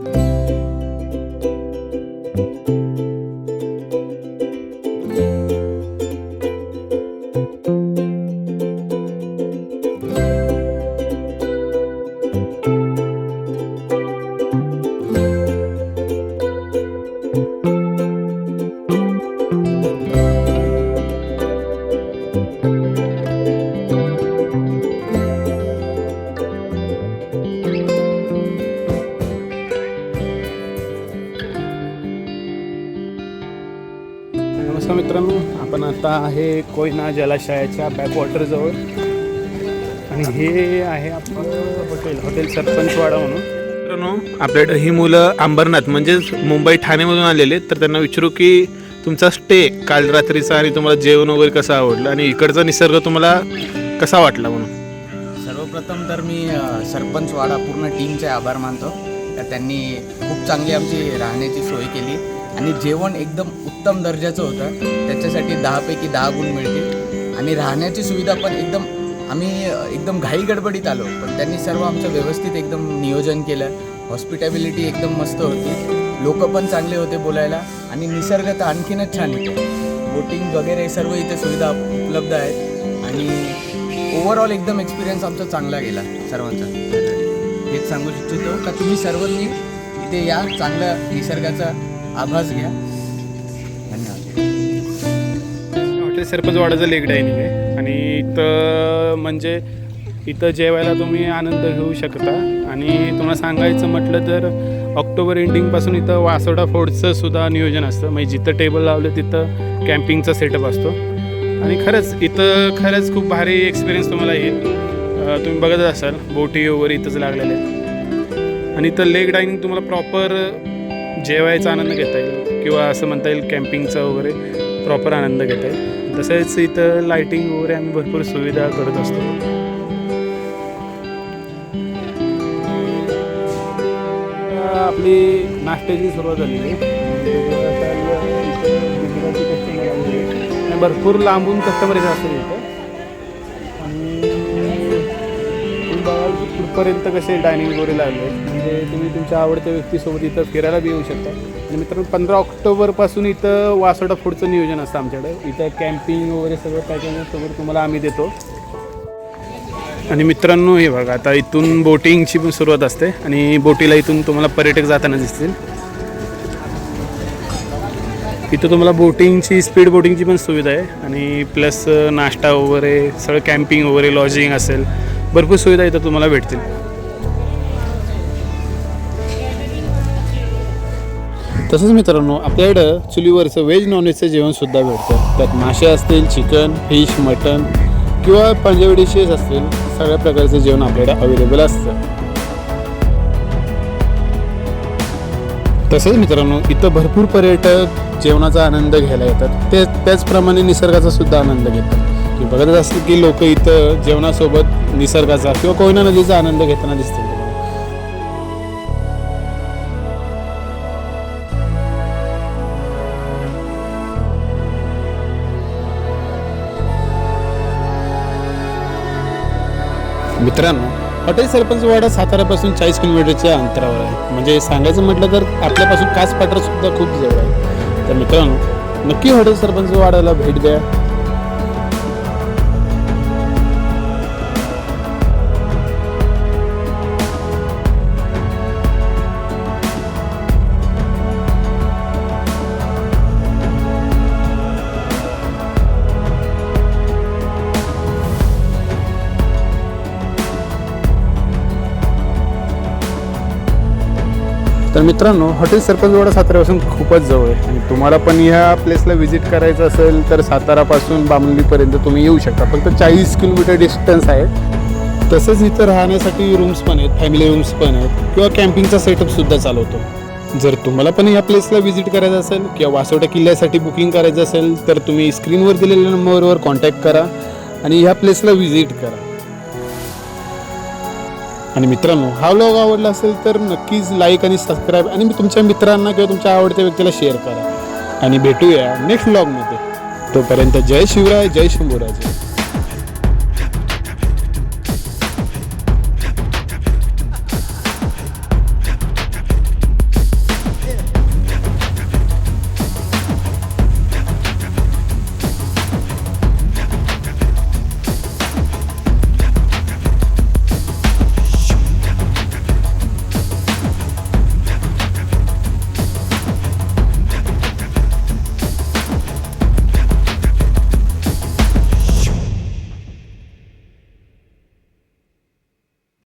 you नमस्कार मित्रांनो आपण आता आहे कोयना जलाशयाच्या बॅकवॉटरजवळ. आणि हे आहे आपलं हॉटेल हॉटेल सरपंचवाडा म्हणून. मित्रांनो आपल्याकडे ही मुलं अंबरनाथ म्हणजेच मुंबई ठाणेमधून आलेले तर त्यांना विचारू की तुमचा स्टे काल रात्रीचा आणि तुम्हाला जेवण वगैरे कसं आवडलं? आणि इकडचा निसर्ग तुम्हाला कसा वाटला म्हणून? सर्वप्रथम तर मी सरपंचवाडा पूर्ण टीमचे आभार मानतो. त्यांनी खूप चांगली आमची राहण्याची सोय केली. आणि जेवण एकदम उत्तम दर्जाचं होतं. त्याच्यासाठी दहापैकी दहा गुण मिळतील. आणि राहण्याची सुविधा पण एकदम आम्ही एकदम घाई गडबडीत आलो. पण त्यांनी सर्व आमचं व्यवस्थित एकदम नियोजन केलं. हॉस्पिटॅबिलिटी एकदम मस्त होती. लोक पण चांगले होते बोलायला. आणि निसर्ग तर आणखीनच छान इथे बोटिंग वगैरे सर्व इथे सुविधा उपलब्ध आहेत. आणि ओव्हरऑल एकदम एक्सपिरियन्स आमचा चांगला गेला. सर्वांचा. हेच सांगू इच्छितो का तुम्ही सर्वांनी इथे या चांगलं निसर्गाचा आभास घ्या. धन्यवाद. हॉटेल सरपंचवाडाचं लेक डायनिंग आहे. आणि इथं म्हणजे इथं जेवायला तुम्ही आनंद घेऊ शकता. आणि तुम्हाला सांगायचं म्हटलं तर ऑक्टोबर एंडिंगपासून इथं वासोडा फोर्टचं सुद्धा नियोजन असतं. म्हणजे जिथं टेबल लावलं तिथं कॅम्पिंगचा सेटअप असतो. आणि खरंच इथं खरंच खूप भारी एक्सपिरियन्स तुम्हाला येईल. तुम्ही बघत असाल बोटी वगैरे इथंच लागलेले आहेत. आणि इथं लेक डायनिंग तुम्हाला प्रॉपर जेवायचा आनंद घेता येईल किंवा असं म्हणता येईल कॅम्पिंगचा वगैरे प्रॉपर आनंद घेता येईल. तसेच इथं लाईटिंग वगैरे आम्ही भरपूर सुविधा करत असतो. आपली नाश्त्याची सुरुवात झालेली आहे. भरपूर लांबून कस्टमर येत असतात इथपर्यंत कसे डायनिंग वगैरे लागले? म्हणजे तुम्ही तुमच्या आवडत्या व्यक्तीसोबत इथं फिरायला बी येऊ शकता. आणि मित्रांनो पंधरा ऑक्टोबरपासून इथं वासोडा फूडचं नियोजन असतं आमच्याकडे. इथं कॅम्पिंग वगैरे सगळं पॅकेजसोबत वगैरे तुम्हाला आम्ही देतो. आणि मित्रांनो हे बघा आता इथून बोटिंगची पण सुरुवात असते. आणि बोटीला इथून तुम्हाला पर्यटक जाताना दिसतील. इथं तुम्हाला बोटिंगची स्पीड बोटिंगची पण सुविधा आहे. आणि प्लस नाश्ता वगैरे सगळं कॅम्पिंग वगैरे लॉजिंग असेल. भरपूर सुविधा इथं तुम्हाला भेटतील. तसंच मित्रांनो आपल्याकडं चुलीवरचं व्हेज नॉनव्हेजचं जेवणसुद्धा भेटतं. त्यात मासे असतील चिकन फिश मटन किंवा पंजाबी डिशेस असतील सगळ्या प्रकारचं जेवण आपल्याकडे अवेलेबल असतं. तसंच मित्रांनो इथं भरपूर पर्यटक जेवणाचा आनंद घ्यायला येतात. ते त्याचप्रमाणे निसर्गाचा सुद्धा आनंद घेतात. की बघत असतील की लोक इथं जेवणासोबत निसर्गाचा किंवा कोयना नदीचा आनंद घेताना दिसतील. मित्रांनो हॉटेल सरपंचवाडा साताऱ्यापासून चाळीस किलोमीटरच्या अंतरावर आहे. म्हणजे सांगायचं म्हटलं तर आपल्यापासून कास पाटरा सुद्धा खूप जवळ आहे. तर मित्रांनो नक्की हॉटेल सरपंचवाड्याला भेट द्या. तर मित्रांनो हॉटेल सरपंचवाडा साताऱ्यापासून खूपच जवळ आहे. आणि तुम्हाला पण ह्या प्लेसला व्हिजिट करायचं असेल तर सातारापासून बामलीपर्यंत तुम्ही येऊ शकता. फक्त चाळीस किलोमीटर डिस्टन्स आहे. तसंच इथं राहण्यासाठी रूम्स पण आहेत फॅमिली रूम्स पण आहेत किंवा कॅम्पिंगचा सेटअपसुद्धा चालवतो. जर तुम्हाला पण या प्लेसला व्हिजिट करायचं असेल किंवा वासोटा किल्ल्यासाठी बुकिंग करायचं असेल तर तुम्ही स्क्रीनवर दिलेल्या नंबरवर कॉन्टॅक्ट करा आणि ह्या प्लेसला व्हिजिट करा. आणि मित्रांनो हा व्लॉग आवडला असेल तर नक्कीच लाईक आणि सबस्क्राईब आणि तुमच्या मित्रांना किंवा तुमच्या आवडत्या व्यक्तीला शेअर करा. आणि भेटूया नेक्स्ट व्लॉगमध्ये तोपर्यंत जय शिवराय जय शंभूराजे.